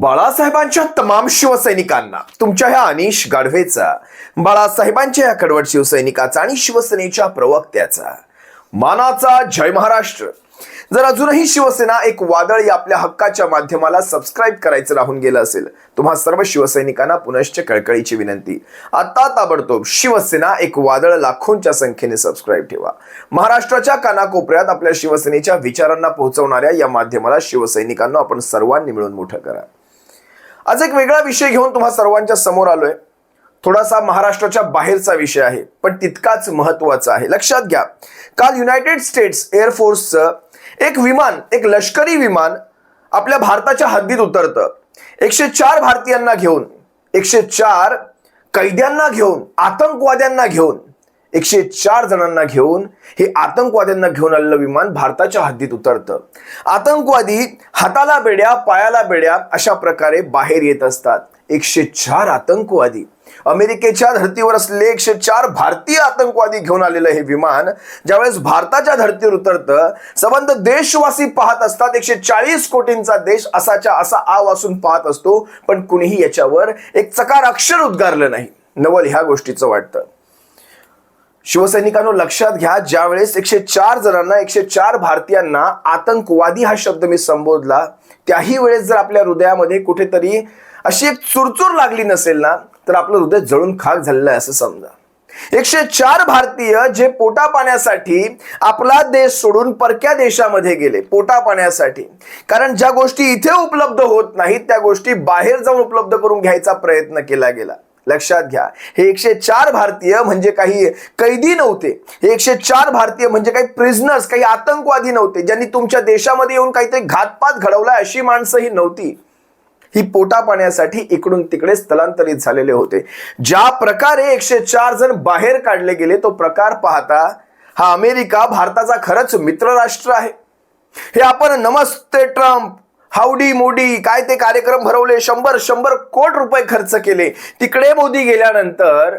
बाळासाहेबांच्या तमाम शिवसैनिकांना तुमच्या ह्या अनिश गाढवेचा बाळासाहेबांच्या या कडवट शिवसैनिकाचा आणि शिवसेनेच्या प्रवक्त्याचा. मानाचा जय महाराष्ट्र. जर अजूनही शिवसेना एक वादळ या आपल्या हक्काच्या माध्यमाला सबस्क्राईब करायचं राहून गेलं असेल तुम्हा सर्व शिवसैनिकांना पुनश्च कळकळीची विनंती. आता ताबडतोब शिवसेना एक वादळ लाखोंच्या संख्येने सबस्क्राईब ठेवा. महाराष्ट्राच्या कानाकोपऱ्यात आपल्या शिवसेनेच्या विचारांना पोहोचवणाऱ्या या माध्यमाला शिवसैनिकांना आपण सर्वांनी मिळून मोठं करा. आज एक वेगळा विषय घेऊन तुम्हा सर्वांच्या समोर आलोय. थोडासा महाराष्ट्राच्या बाहेरचा विषय आहे पण तितकाच महत्त्वाचा आहे. लक्षात घ्या काल युनायटेड स्टेट्स एअरफोर्सचं एक विमान एक लष्करी विमान आपल्या भारताच्या हद्दीत उतरतं. एकशे चार भारतीयांना घेऊन एकशे चार कैद्यांना घेऊन आतंकवाद्यांना घेऊन एकशे चार जणांना घेऊन हे आतंकवाद्यांना घेऊन आलेलं विमान भारताच्या हद्दीत उतरतं. आतंकवादी हाताला बेड्या पायाला बेड्या अशा प्रकारे बाहेर येत असतात. एकशे चार आतंकवादी. अमेरिकेच्या धर्तीवर असलेले एकशे चार भारतीय आतंकवादी घेऊन आलेलं हे विमान ज्यावेळेस भारताच्या धर्तीवर उतरतं संबंध देशवासी पाहत असतात. एकशे चाळीस कोटींचा देश असाच्या असा आ वासून पाहत असतो पण कुणीही याच्यावर एक चकार अक्षर उद्गारलं नाही. नवल ह्या गोष्टीचं वाटतं. शिवसैनिकांनो लक्षात घ्या ज्यावेळेस एकशे चार जणांना एकशे चार भारतीयांना आतंकवादी हा शब्द मी संबोधला त्याही वेळेस जर आपल्या हृदयामध्ये कुठेतरी अशी एक चुरचूर लागली नसेल ना तर आपलं हृदय जळून खाक झालेलं आहे असं समजा. एकशे चार भारतीय जे पोटा पाण्यासाठी आपला देश सोडून परक्या देशामध्ये गेले पोटा पाण्यासाठी कारण ज्या गोष्टी इथे उपलब्ध होत नाहीत त्या गोष्टी बाहेर जाऊन उपलब्ध करून घ्यायचा प्रयत्न केला गेला. लक्षात घ्या. हे एकशे चार भारतीय म्हणजे काही कैदी नव्हते. हे एकशे चार भारतीय म्हणजे काही प्रिझनर्स काही आतंकवादी नव्हते. ज्यांनी तुमच्या देशामध्ये येऊन काहीतरी घातपात घडवला अशी माणसं ही नव्हती. ही पोटा पाण्यासाठी इकडून तिकडे स्थलांतरित झालेले होते. ज्या प्रकारे एकशे चार जण बाहेर काढले गेले तो प्रकार पाहता हा अमेरिका भारताचा खरंच मित्रराष्ट्र आहे. हे आपण नमस्ते ट्रम्प. हावडी मोडी काय ते कार्यक्रम भरवले शंभर शंभर कोट रुपये खर्च केले. तिकडे मोदी गेल्यानंतर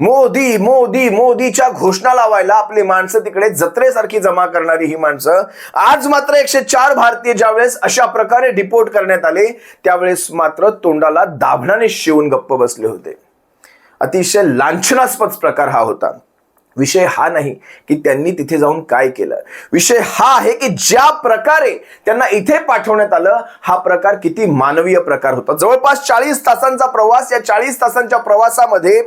मोदी मोदी मोदीच्या घोषणा लावायला आपली माणसं तिकडे जत्रेसारखी जमा करणारी ही माणसं. आज मात्र एकशे चार भारतीय ज्यावेळेस अशा प्रकारे डिपोर्ट करण्यात आले त्यावेळेस मात्र तोंडाला दाभणाने शिवून गप्प बसले होते. अतिशय लांछनास्पद प्रकार हा होता. विषय हा नाही की त्यांनी तिथे जाऊन काय केलं. विषय हा आहे की ज्या प्रकारे त्यांना इथे पाठवण्यात आलं हा प्रकार किती मानवीय प्रकार होता. जवळपास चाळीस तासांचा प्रवास या चाळीस तासांच्या प्रवासामध्ये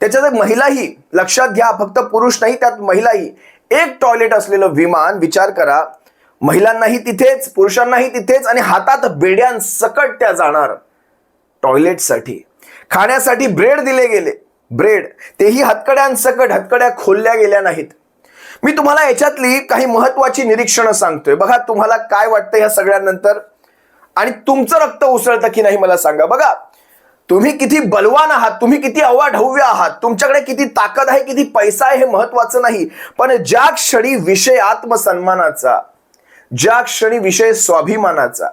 त्याच्यात एक महिलाही लक्षात घ्या फक्त पुरुष नाही त्यात महिलाही एक टॉयलेट असलेलं विमान विचार करा महिलांनाही तिथेच पुरुषांनाही तिथेच आणि हातात बेड्यांसकट त्या जाणार टॉयलेटसाठी खाण्यासाठी ब्रेड दिले गेले. ब्रेड. तेही हतकड्यांसकट हतकड्या खोलल्या गेल्या नाहीत. मी तुम्हाला याच्यातली काही महत्वाची निरीक्षणं सांगतोय. बघा तुम्हाला काय वाटतं या सगळ्यांनंतर? आणि तुमचं रक्त उसळतं की नाही मला सांगा. बघा तुम्ही किती बलवान आहात तुम्ही किती अवाढव्य आहात तुमच्याकडे किती ताकद आहे किती पैसा आहे हे महत्वाचं नाही. पण ज्या क्षणी विषय आत्मसन्मानाचा ज्या क्षणी विषय स्वाभिमानाचा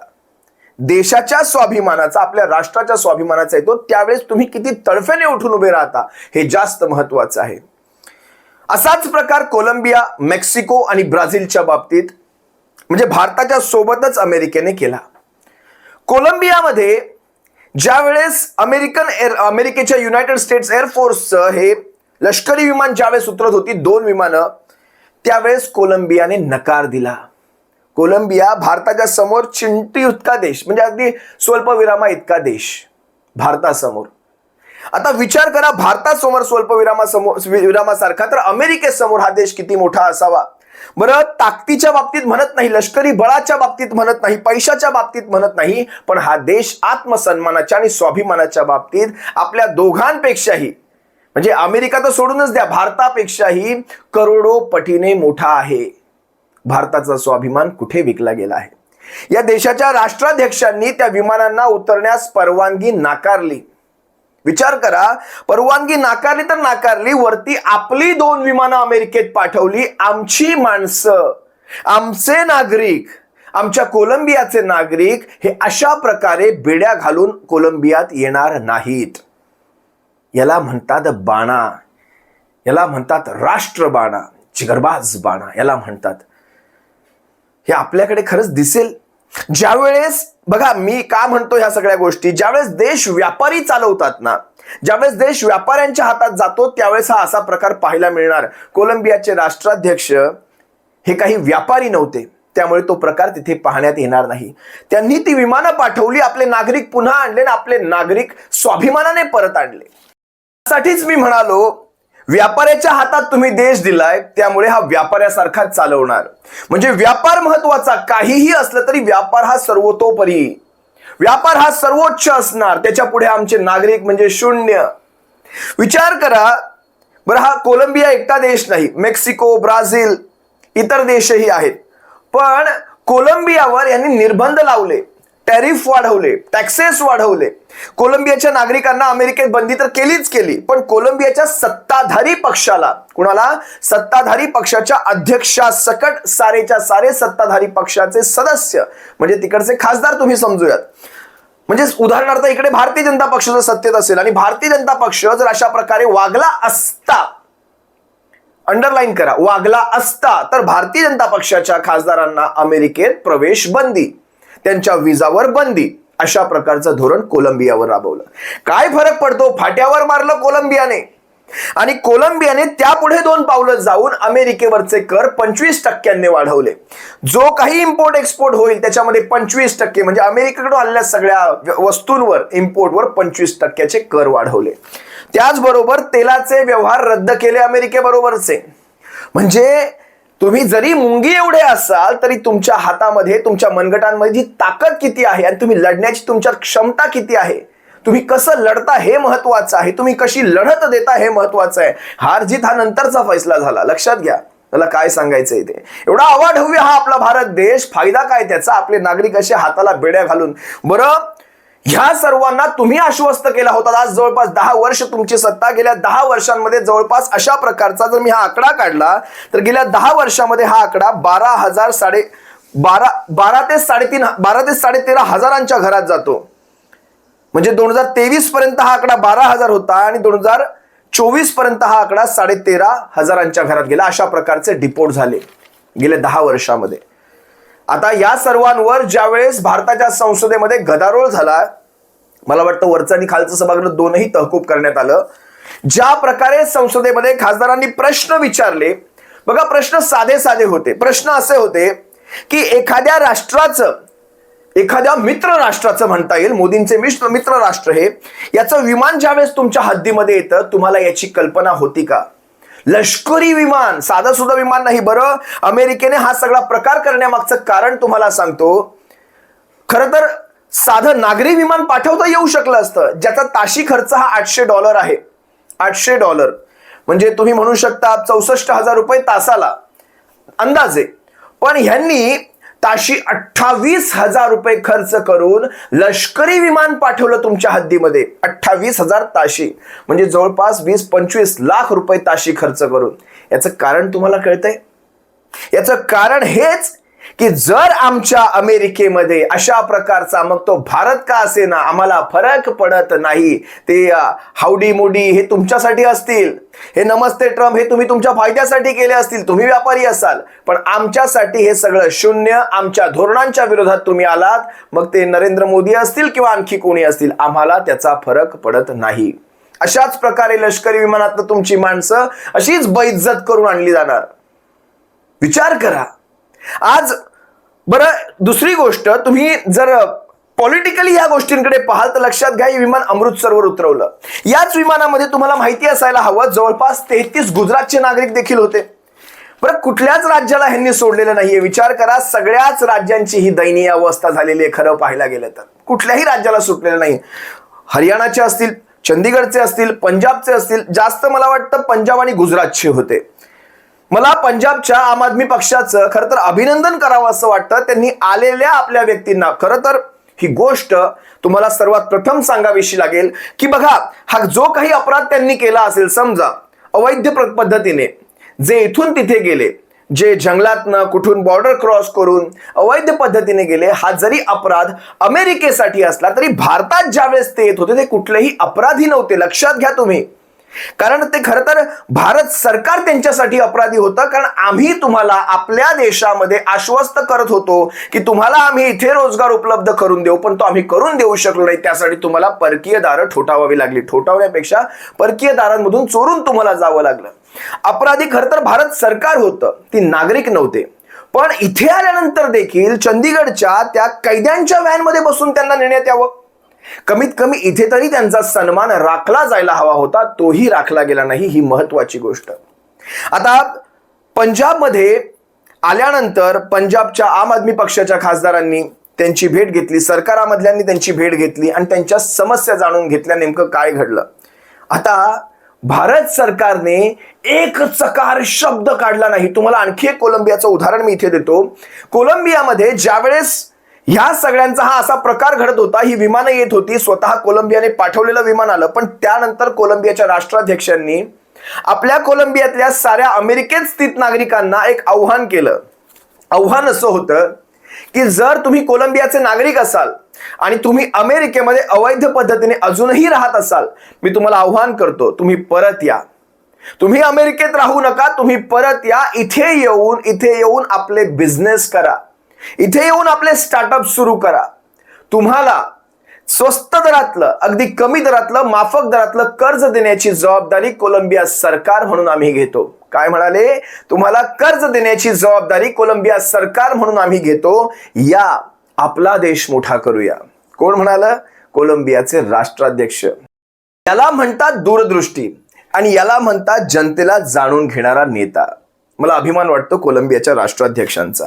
देशाच्या स्वाभिमानाचा आपल्या राष्ट्राच्या स्वाभिमानाचा येतो त्यावेळेस तुम्ही किती तडफेने उठून उभे राहता हे जास्त महत्वाचं आहे. असाच प्रकार कोलंबिया मेक्सिको आणि ब्राझीलच्या बाबतीत म्हणजे भारताच्या सोबतच अमेरिकेने केला. कोलंबियामध्ये ज्यावेळेस अमेरिकन एअर अमेरिकेच्या युनायटेड स्टेट्स एअरफोर्सचं हे लष्करी विमान ज्यावेळेस उतरत होती दोन विमानं त्यावेळेस कोलंबियाने नकार दिला. कोलंबिया भारताच्या समोर चिंटी इतका देश म्हणजे अगदी स्वल्पविरामा इतका देश भारतासमोर. आता विचार करा भारतासमोर स्वल्पविरामासमोर विरामासारखा तर अमेरिकेसमोर हा देश किती मोठा असावा? बरं ताकदीच्या बाबतीत म्हणत नाही लष्करी बळाच्या बाबतीत म्हणत नाही पैशाच्या बाबतीत म्हणत नाही पण हा देश आत्मसन्मानाच्या आणि स्वाभिमानाच्या बाबतीत आपल्या दोघांपेक्षाही म्हणजे अमेरिका तर सोडूनच द्या भारतापेक्षाही करोडो पटीने मोठा आहे. भारताचा स्वाभिमान कुठे विकला गेला आहे? या देशाच्या राष्ट्राध्यक्षांनी त्या विमानांना उतरण्यास परवानगी नाकारली. विचार करा परवानगी नाकारली तर नाकारली वरती आपली दोन विमानं अमेरिकेत पाठवली आमची माणसं आमचे नागरिक आमच्या कोलंबियाचे नागरिक हे अशा प्रकारे बेड्या घालून कोलंबियात येणार नाहीत. याला म्हणतात बाणा याला म्हणतात राष्ट्रबाणा जिगरबाज बाणा याला म्हणतात. हे आपल्याकडे खरंच दिसेल. ज्यावेळेस बघा मी का म्हणतो ह्या सगळ्या गोष्टी? ज्यावेळेस देश व्यापारी चालवतात ना ज्यावेळेस देश व्यापाऱ्यांच्या हातात जातो त्यावेळेस हा असा प्रकार पाहायला मिळणार. कोलंबियाचे राष्ट्राध्यक्ष हे काही व्यापारी नव्हते. त्यामुळे तो प्रकार तिथे पाहण्यात येणार नाही. त्यांनी ती विमानं पाठवली आपले नागरिक पुन्हा आणले आणि आपले नागरिक स्वाभिमानाने परत आणले. त्यासाठीच मी म्हणालो व्यापाऱ्याच्या हातात तुम्ही देश दिलाय त्यामुळे हा व्यापाऱ्यासारखा चालवणार. म्हणजे व्यापार महत्त्वाचा काहीही असलं तरी व्यापार हा सर्वतोपरी. व्यापार हा सर्वोच्च असणार त्याच्या पुढे आमचे नागरिक म्हणजे शून्य. विचार करा बरं हा कोलंबिया एकटा देश नाही मेक्सिको ब्राझील इतर देशही आहेत. पण कोलंबियावर यांनी निर्बंध लावले. टॅरिफ वाढवले टॅक्सेस वाढवले. कोलंबियाच्या नागरिकांना अमेरिकेत बंदी तर केलीच केली पण कोलंबियाच्या सत्ताधारी पक्षाला कुणाला? सत्ताधारी पक्षाच्या अध्यक्षासकट सारेच्या सारे सत्ताधारी पक्षाचे सदस्य म्हणजे तिकडचे खासदार तुम्ही समजूयात. म्हणजे उदाहरणार्थ इकडे भारतीय जनता पक्ष जर सत्तेत असेल आणि भारतीय जनता पक्ष जर अशा प्रकारे वागला असता अंडरलाईन करा वागला असता तर भारतीय जनता पक्षाच्या खासदारांना अमेरिकेत प्रवेश बंदी. त्यांच्या विजावर बंदी. अशा प्रकारचं धोरण कोलंबियावर राबवलं. काय फरक पडतो? फाट्यावर मारलं कोलंबियाने. आणि कोलंबियाने त्यापुढे दोन पावलं जाऊन अमेरिकेवरचे कर पंचवीस टक्क्यांनी वाढवले. जो काही इम्पोर्ट एक्सपोर्ट होईल त्याच्यामध्ये पंचवीस टक्के म्हणजे अमेरिकेकडून आलेल्या सगळ्या वस्तूंवर इम्पोर्टवर पंचवीस टक्क्याचे कर वाढवले. त्याचबरोबर तेलाचे व्यवहार रद्द केले अमेरिकेबरोबरचे. म्हणजे तुम्ही जरी मुंगी एवढे असाल तरी तुमच्या हातामध्ये तुमच्या मनगटांमध्ये जी ताकद किती आहे आणि तुम्ही लढण्याची तुमच्या क्षमता किती आहे तुम्ही कसं लढता हे महत्वाचं आहे तुम्ही कशी लढत देता हे महत्वाचं आहे. हार जीत हा नंतरचा फैसला झाला. लक्षात घ्या मला काय सांगायचं इथे एवढा अवाढव्य हा आपला भारत देश फायदा काय त्याचा? आपले नागरिक असे हाताला बेड्या घालून. बरं ह्या सर्वांना तुम्ही आश्वस्त केला होता. आज जवळपास दहा वर्ष तुमची सत्ता गेल्या दहा वर्षांमध्ये जवळपास अशा प्रकारचा जर मी हा आकडा काढला तर गेल्या दहा वर्षामध्ये हा आकडा बारा हजार साडे बारा बारा ते साडेतीन बारा ते साडेतेरा हजारांच्या घरात जातो. म्हणजे दोन हजार तेवीस पर्यंत हा आकडा बारा हजार होता आणि दोन हजार चोवीसपर्यंत हा आकडा साडेतेरा हजारांच्या घरात गेला. अशा प्रकारचे डिपोट झाले गेल्या दहा वर्षामध्ये. आता या सर्वांवर ज्यावेळेस भारताच्या संसदेमध्ये गदारोळ झाला मला वाटतं वरचं आणि खालचं सभागृह दोनही तहकूब करण्यात आलं. ज्या प्रकारे संसदेमध्ये खासदारांनी प्रश्न विचारले बघा प्रश्न साधे साधे होते. प्रश्न असे होते की एखाद्या राष्ट्राचं एखाद्या मित्र राष्ट्राचं म्हणता येईल मोदींचे मिश्र मित्र राष्ट्र हे याचं विमान ज्यावेळेस तुमच्या हद्दीमध्ये येतं तुम्हाला याची कल्पना होती का? लष्करी विमान साधं सुद्धा विमान नाही बरं. अमेरिकेने हा सगळा प्रकार करण्यामागचं कारण तुम्हाला सांगतो. खरं तर साधं नागरी विमान पाठवता येऊ शकलं असतं. ज्याचा ताशी खर्च हा आठशे डॉलर आहे. आठशे डॉलर. म्हणजे तुम्ही म्हणू शकता चौसष्ट हजार रुपये तासाला. अंदाजे. पण ह्यांनी ताशी अठ्ठावीस हजार रुपये खर्च करून लष्करी विमान पाठवलं तुमच्या हद्दीमध्ये. अठ्ठावीस हजार ताशी. म्हणजे जवळपास वीस पंचवीस लाख रुपये ताशी खर्च करून. याचं कारण तुम्हाला कळतंय? याचं कारण हेच की जर आमच्या अमेरिकेमध्ये अशा प्रकारचा मग तो भारत का असे ना आम्हाला फरक पडत नाही ते हावडी मोडी हे तुमच्यासाठी असतील हे नमस्ते ट्रम्प हे तुम्ही तुमच्या फायद्यासाठी केले असतील तुम्ही व्यापारी असाल पण आमच्यासाठी हे सगळं शून्य आमच्या धोरणांच्या विरोधात तुम्ही आलात मग ते नरेंद्र मोदी असतील किंवा आणखी कोणी असतील आम्हाला त्याचा फरक पडत नाही. अशाच प्रकारे लष्करी विमानात तुमची माणसं अशीच बैज्जत करून आणली जाणार. विचार करा. आज बरं दुसरी गोष्ट तुम्ही जर पॉलिटिकली या गोष्टींकडे पाहाल तर लक्षात घ्या हे विमान अमृतसरवर उतरवलं. याच विमानामध्ये तुम्हाला माहिती असायला हवं जवळपास तेहतीस गुजरातचे नागरिक देखील होते. बरं कुठल्याच राज्याला ह्यांनी सोडलेलं नाहीये. विचार करा सगळ्याच राज्यांची ही दयनीय अवस्था झालेली आहे खरं पाहायला गेलं तर. कुठल्याही राज्याला सुटलेलं नाही हरियाणाचे असतील चंदीगडचे असतील पंजाबचे असतील जास्त मला वाटतं पंजाब आणि गुजरातचे होते. मला पंजाबच्या आम आदमी पक्षाचं खरं तर अभिनंदन करावं असं वाटतं. त्यांनी आलेल्या आपल्या व्यक्तींना खरं तर ही गोष्ट तुम्हाला सर्वात प्रथम सांगावीशी लागेल की बघा हा जो काही अपराध त्यांनी केला असेल समजा अवैध पद्धतीने जे इथून तिथे गेले जे जंगलातनं कुठून बॉर्डर क्रॉस करून अवैध पद्धतीने गेले हा जरी अपराध अमेरिकेसाठी असला तरी भारतात ज्यावेळेस ते येत होते ते कुठलेही अपराधी नव्हते. लक्षात घ्या तुम्ही. कारण ते खरं तर भारत सरकार त्यांच्यासाठी अपराधी होतं कारण आम्ही तुम्हाला आपल्या देशामध्ये आश्वस्त करत होतो की तुम्हाला आम्ही इथे रोजगार उपलब्ध करून देऊ पण तो आम्ही करून देऊ शकलो नाही. त्यासाठी तुम्हाला परकीय दारं ठोठावावी लागली. ठोठावण्यापेक्षा परकीय दारांमधून चोरून तुम्हाला जावं लागलं. अपराधी खरं तर भारत सरकार होतं ती नागरिक नव्हते. पण इथे आल्यानंतर देखील चंदीगडच्या त्या कैद्यांच्या व्हॅनमध्ये बसून त्यांना नेण्यात यावं. कमीत कमी इथे तरी त्यांचा सन्मान राखला जायला हवा होता तोही राखला गेला नाही ही महत्वाची गोष्ट. आता पंजाबमध्ये आल्यानंतर पंजाबच्या आम आदमी पक्षाच्या खासदारांनी त्यांची भेट घेतली सरकारामधल्यांनी त्यांची भेट घेतली आणि त्यांच्या समस्या जाणून घेतल्या नेमकं काय घडलं. आता भारत सरकारने एक चकार शब्द काढला नाही. तुम्हाला आणखी एक कोलंबियाचं उदाहरण मी इथे देतो. कोलंबियामध्ये ज्यावेळेस ह्या सगळ्यांचा हा असा प्रकार घडत होता. ही विमानं येत होती. स्वतः कोलंबियाने पाठवलेलं विमान आलं. पण त्यानंतर कोलंबियाच्या राष्ट्राध्यक्षांनी आपल्या कोलंबियातल्या साऱ्या अमेरिकेत स्थित नागरिकांना एक आव्हान केलं. आव्हान असं होतं की जर तुम्ही कोलंबियाचे नागरिक असाल आणि तुम्ही अमेरिकेमध्ये अवैध पद्धतीने अजूनही राहत असाल मी तुम्हाला आव्हान करतो तुम्ही परत या. तुम्ही अमेरिकेत राहू नका तुम्ही परत या. इथे येऊन इथे येऊन आपले बिझनेस करा. इथे येऊन आपले स्टार्टअप सुरू करा. तुम्हाला स्वस्त दरातलं अगदी कमी दरातलं माफक दरातलं कर्ज देण्याची जबाबदारी कोलंबिया सरकार म्हणून आम्ही घेतो. काय म्हणाले? तुम्हाला कर्ज देण्याची जबाबदारी कोलंबिया सरकार म्हणून आम्ही घेतो. या आपला देश मोठा करूया. कोण म्हणालं? कोलंबियाचे राष्ट्राध्यक्ष. याला म्हणतात दूरदृष्टी आणि याला म्हणतात जनतेला जाणून घेणारा नेता. मला अभिमान वाटतो कोलंबियाच्या राष्ट्राध्यक्षांचा.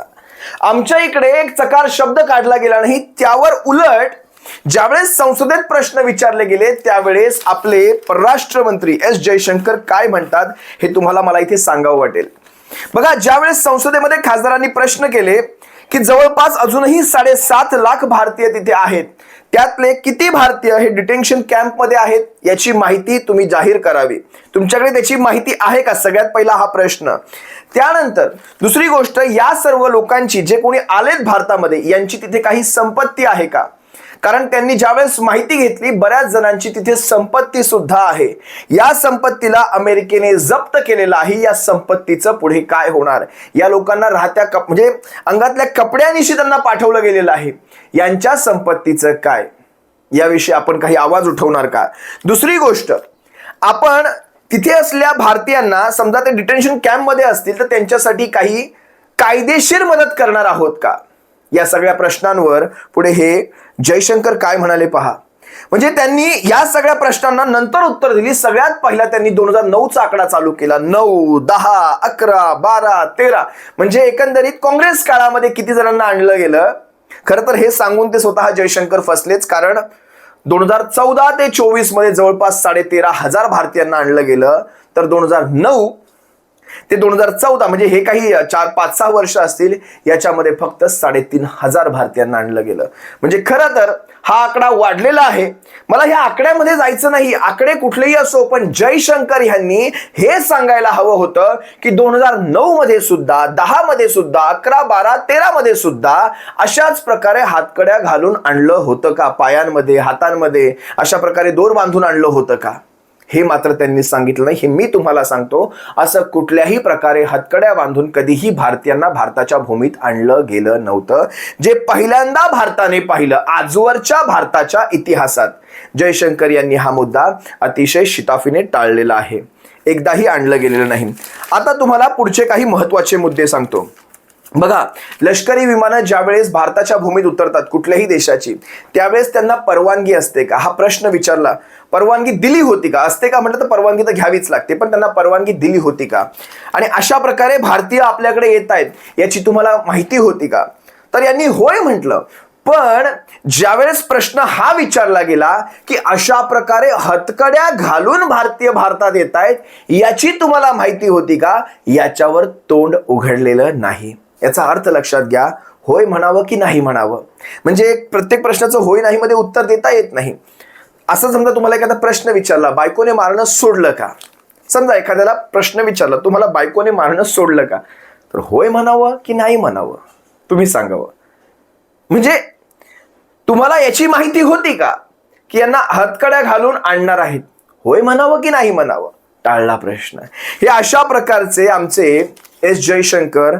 आमच्या इकडे एक चकार शब्द काढला गेला नाही त्यावर उलट ज्यावेळेस संसदेत प्रश्न विचारले गेले त्यावेळेस आपले परराष्ट्र मंत्री एस जयशंकर काय म्हणतात हे तुम्हाला मला इथे सांगावं वाटेल. बघा ज्यावेळेस संसदेमध्ये खासदारांनी प्रश्न केले की जवळपास अजूनही साडेसात लाख भारतीय तिथे आहेत. त्यातले किती भारतीय हे डिटेन्शन कॅम्पमध्ये आहेत याची माहिती तुम्ही जाहीर करावी. तुमच्याकडे त्याची माहिती आहे का? सगळ्यात पहिला हा प्रश्न. त्यानंतर दुसरी गोष्ट या सर्व लोकांची जे कोणी आलेत भारतामध्ये यांची तिथे काही संपत्ती आहे का? कारण त्यांनी ज्यावेळेस माहिती घेतली बऱ्याच जणांची तिथे संपत्ती सुद्धा आहे. या संपत्तीला अमेरिकेने जप्त केलेलं आहे. या संपत्तीचं पुढे काय होणार? या लोकांना राहत्या कप म्हणजे अंगातल्या कपड्यानिशी त्यांना पाठवलं गेलेलं आहे. यांच्या संपत्तीचं काय? याविषयी आपण काही आवाज उठवणार का? दुसरी गोष्ट आपण तिथे असल्या भारतीयांना समजा ते डिटेन्शन कॅम्पमध्ये असतील तर त्यांच्यासाठी काही कायदेशीर मदत करणार आहोत का? या सगळ्या प्रश्नांवर पुढे हे जयशंकर काय म्हणाले पहा. म्हणजे त्यांनी या सगळ्या प्रश्नांना नंतर उत्तर दिली. सगळ्यात पहिला त्यांनी दोन हजार नऊचा आकडा चालू केला. नऊ दहा अकरा बारा तेरा. म्हणजे एकंदरीत काँग्रेस काळामध्ये किती जणांना आणलं गेलं? खरं तर हे सांगून ते स्वतः जयशंकर फसलेच. कारण दोन हजार चौदा ते चोवीसमध्ये जवळपास साडे तेरा हजार भारतीयांना आणलं गेलं. तर दोन हजार नऊ ते दोन हजार चौदा म्हणजे हे काही चार पाच सहा वर्ष असतील याच्यामध्ये फक्त साडेतीन हजार भारतीयांना आणलं गेलं. म्हणजे खरं तर हा आकडा वाढलेला आहे. मला ह्या आकड्यामध्ये जायचं नाही. आकडे कुठलेही असो पण जयशंकर यांनी हे सांगायला हवं होतं की दोन हजार नऊ मध्ये सुद्धा दहा मध्ये सुद्धा अकरा बारा तेरा मध्ये सुद्धा अशाच प्रकारे हातकड्या घालून आणलं होतं का? पायांमध्ये हातांमध्ये अशा प्रकारे दोर बांधून आणलं होतं का? हे मात्र त्यांनी सांगितलं नाही हे मी तुम्हाला सांगतो असं कुठल्याही प्रकारे हातकड्या बांधून कधीही भारतीयांना भारताच्या भूमीत आणलं गेलं नव्हतं. जे पहिल्यांदा भारताने पाहिलं आजवरच्या भारताच्या इतिहासात जयशंकर यांनी हा मुद्दा अतिशय शिताफीने टाळलेला आहे. एकदाही आणलं गेलेलं नाही. आता तुम्हाला पुढचे काही महत्त्वाचे मुद्दे सांगतो. बघा लष्करी विमानं ज्यावेळेस भारताच्या भूमीत उतरतात कुठल्याही देशाची त्यावेळेस त्यांना परवानगी असते का? हा प्रश्न विचारला. परवानगी दिली होती का? असते का म्हटलं तर परवानगी तर घ्यावीच लागते पण त्यांना परवानगी दिली होती का? आणि अशा प्रकारे भारतीय आपल्याकडे येत आहेत याची तुम्हाला माहिती होती का? तर यांनी होय म्हटलं. पण ज्यावेळेस प्रश्न हा विचारला गेला की अशा प्रकारे हतकड्या घालून भारतीय भारतात येत आहेत याची तुम्हाला माहिती होती का? याच्यावर तोंड उघडलेलं नाही. याचा अर्थ लक्षात घ्या होय म्हणावं की नाही म्हणावं? म्हणजे प्रत्येक प्रश्नाचं होय नाही मध्ये उत्तर देता येत नाही. असं समजा तुम्हाला एखादा प्रश्न विचारला बायकोने मारणं सोडलं का? समजा एखाद्याला प्रश्न विचारला तुम्हाला बायकोने मारणं सोडलं का? तर होय म्हणावं की नाही म्हणावं? तुम्ही सांगावं. म्हणजे तुम्हाला याची माहिती होती का? की यांना हातकड्या घालून आणणार आहेत. होय म्हणावं की नाही म्हणावं? टाळला प्रश्न. हे अशा प्रकारचे आमचे एस जयशंकर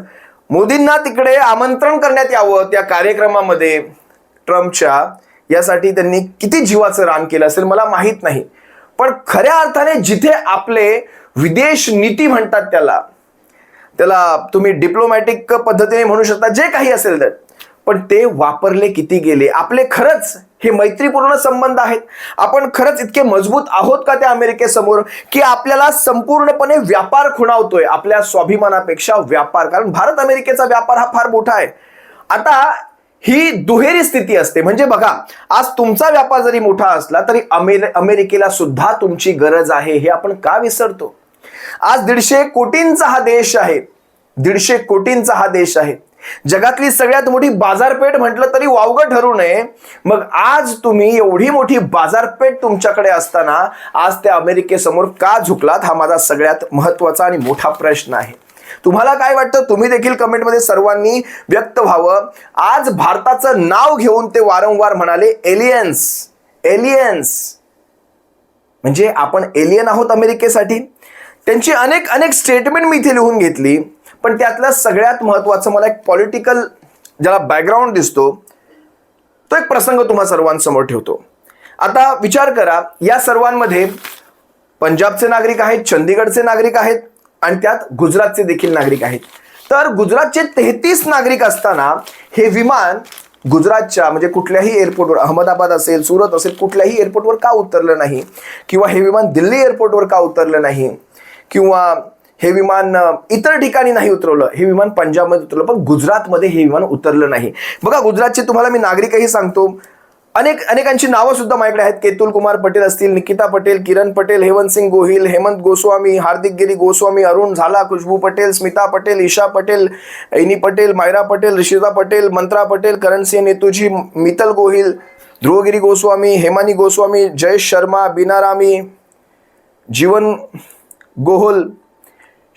मोदींना तिकडे आमंत्रण करण्यात यावं त्या कार्यक्रमामध्ये ट्रम्पच्या. यासाठी त्यांनी किती जीवाचं रान केलं असेल मला माहीत नाही. पण खऱ्या अर्थाने जिथे आपले विदेश नीती म्हणतात त्याला त्याला तुम्ही डिप्लोमॅटिक पद्धतीने म्हणू शकता जे काही असेल तर. पण ते वापरले किती गेले? आपले खरंच हे मैत्रीपूर्ण संबंध आहेत. आपण खरंच इतके मजबूत आहोत का त्या अमेरिकेसमोर? की आपल्याला संपूर्णपणे व्यापार खुणावतोय आपल्या स्वाभिमानापेक्षा व्यापार. कारण भारत अमेरिकेचा व्यापार हा फार मोठा आहे. आता ही दुहेरी स्थिती असते. म्हणजे बघा आज तुमचा व्यापार जरी मोठा असला तरी अमेर अमेरिकेला सुद्धा तुमची गरज आहे हे आपण का विसरतो? आज दीडशे कोटींचा हा देश आहे. दीडशे कोटींचा हा देश आहे. जगातली सगळ्यात मोठी बाजारपेठ म्हटलं तरी वावगं ठरू नये. मग आज तुम्ही एवढी मोठी बाजारपेठ तुमच्याकडे असताना आज त्या अमेरिकेसमोर का झुकलात? हा माझा सगळ्यात महत्त्वाचा आणि मोठा प्रश्न आहे. तुम्हाला काय वाटतं? तुम्ही देखील कमेंटमध्ये सर्वांनी व्यक्त व्हावं. आज भारताचं नाव घेऊन ते वारंवार म्हणाले एलियन्स एलियन्स. म्हणजे आपण एलियन आहोत अमेरिकेसाठी. त्यांची अनेक अनेक स्टेटमेंट मी इथे लिहून घेतली. पण त्यातलं सगळ्यात महत्त्वाचं मला एक पॉलिटिकल ज्याला बॅकग्राऊंड दिसतो तो एक प्रसंग तुम्हा सर्वांसमोर ठेवतो. आता विचार करा या सर्वांमध्ये पंजाबचे नागरिक आहेत चंदीगडचे नागरिक आहेत आणि त्यात गुजरातचे देखील नागरिक आहेत. तर गुजरातचे तेहतीस नागरिक असताना हे विमान गुजरातच्या म्हणजे कुठल्याही एअरपोर्टवर अहमदाबाद असेल सुरत असेल कुठल्याही एअरपोर्टवर का उतरलं नाही? किंवा हे विमान दिल्ली एअरपोर्टवर का उतरलं नाही? किंवा हे विमान इतर ठिकाणी नाही उतरवलं. हे विमान पंजाबमध्ये उतरलं पण गुजरातमध्ये हे विमान उतरलं नाही. बघा गुजरातचे तुम्हाला मी नागरिकही सांगतो. अनेक अनेकांची नावं सुद्धा माझ्याकडे आहेत. केतुल कुमार पटेल असतील निकिता पटेल किरण पटेल हेमंत सिंग गोहिल हेमंत गोस्वामी हार्दिक गिरी गोस्वामी अरुण झाला खुशबू पटेल स्मिता पटेल ईशा पटेल ऐनी पटेल मायरा पटेल ऋषिता पटेल मंत्रा पटेल करण सिंह नेतूजी मितल गोहिल ध्रुवगिरी गोस्वामी हेमानी गोस्वामी जयेश शर्मा बिनारामी जीवन गोहल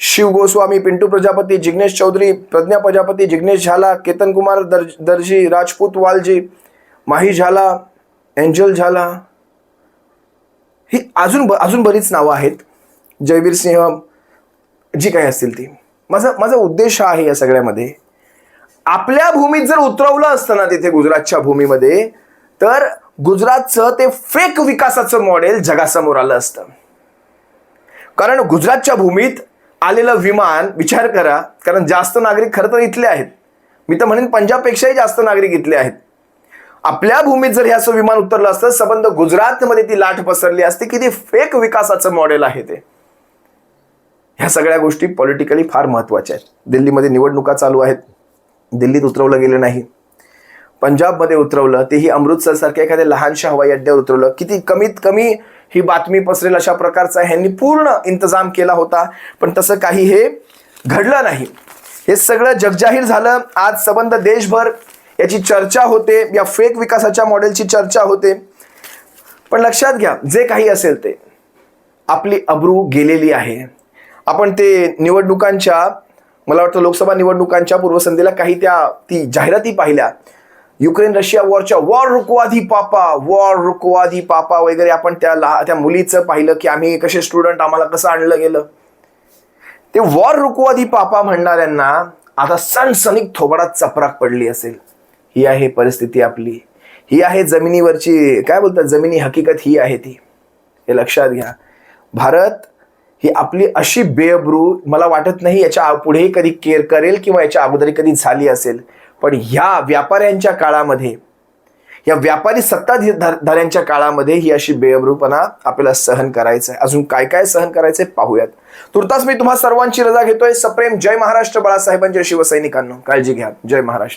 शिव गोस्वामी पिंटू प्रजापती जिग्नेश चौधरी प्रज्ञा प्रजापती जिग्नेश झाला केतन कुमार दर दर्जी राजपूत वालजी माही झाला एंजल झाला. ही अजून ब अजून बरीच नावं आहेत. जयवीर सिंह जी काही असतील ती. माझा माझा उद्देश हा आहे या सगळ्यामध्ये. आपल्या भूमीत जर उतरवलं असतं ना तिथे गुजरातच्या भूमीमध्ये तर गुजरातचं ते फेक विकासाचं मॉडेल जगासमोर आलं असतं. कारण गुजरातच्या भूमीत आलेलं विमान विचार करा कारण जास्त नागरिक खरं तर इथले आहेत. मी तर म्हणेन पंजाबपेक्षाही जास्त नागरिक इथले आहेत. आपल्या भूमीत जर हे असं विमान उतरलं असतं संबंध गुजरातमध्ये ती लाट पसरली असती की फेक विकासाचं मॉडेल आहे ते. ह्या सगळ्या गोष्टी पॉलिटिकली फार महत्त्वाच्या आहेत. दिल्लीमध्ये निवडणुका चालू आहेत. दिल्लीत उतरवलं गेलं नाही. पंजाबमध्ये उतरवलं तेही अमृतसरसारख्या एखाद्या लहानशा हवाई अड्ड्यावर उतरवलं. किती कमीत कमी ही बातमी पसरेल अशा प्रकारचा ह्यांनी पूर्ण इंतजाम केला होता. पण तसं काही हे घडलं नाही. हे सगळं जगजाहीर झालं. आज संबंध देशभर याची चर्चा होते. या फेक विकासाच्या मॉडेलची चर्चा होते. पण लक्षात घ्या जे काही असेल ते. आपली अब्रू गेलेली आहे. आपण ते निवडणुकांच्या मला वाटतं लोकसभा निवडणुकांच्या पूर्वसंध्येला काही त्या ती जाहिराती पाहिल्या. युक्रेन रशिया वॉरच्या वॉर रुकवाधी पापा वॉर रुकवाधी पापा वगैरे आपण त्या लहा त्या मुलीचं पाहिलं की आम्ही कसे स्टुडंट आम्हाला कसं आणलं गेलं. ते वॉर रुकवाधी पापा म्हणणाऱ्यांना आता सणसणिक थोबाडात चपराक पडली असेल. ही आहे परिस्थिती आपली. ही आहे जमिनीवरची काय बोलतात जमिनी हकीकत ही आहे ती. हे लक्षात घ्या. भारत ही आपली अशी बेअब्रू मला वाटत नाही याच्या पुढेही कधी केअर करेल किंवा याच्या अगोदरी कधी झाली असेल. पण ह्या व्यापाऱ्यांच्या काळामध्ये या व्यापारी सत्ताधाऱ्यांच्या काळामध्ये ही अशी बेअब्रूपणा आपल्याला सहन करायचं आहे. अजून काय काय सहन करायचंय पाहूयात. तुर्तास मी तुम्हा सर्वांची रजा घेतोय. सप्रेम. जय महाराष्ट्र बाळासाहेबांच्या शिवसैनिकांना. काळजी घ्या. जय महाराष्ट्र.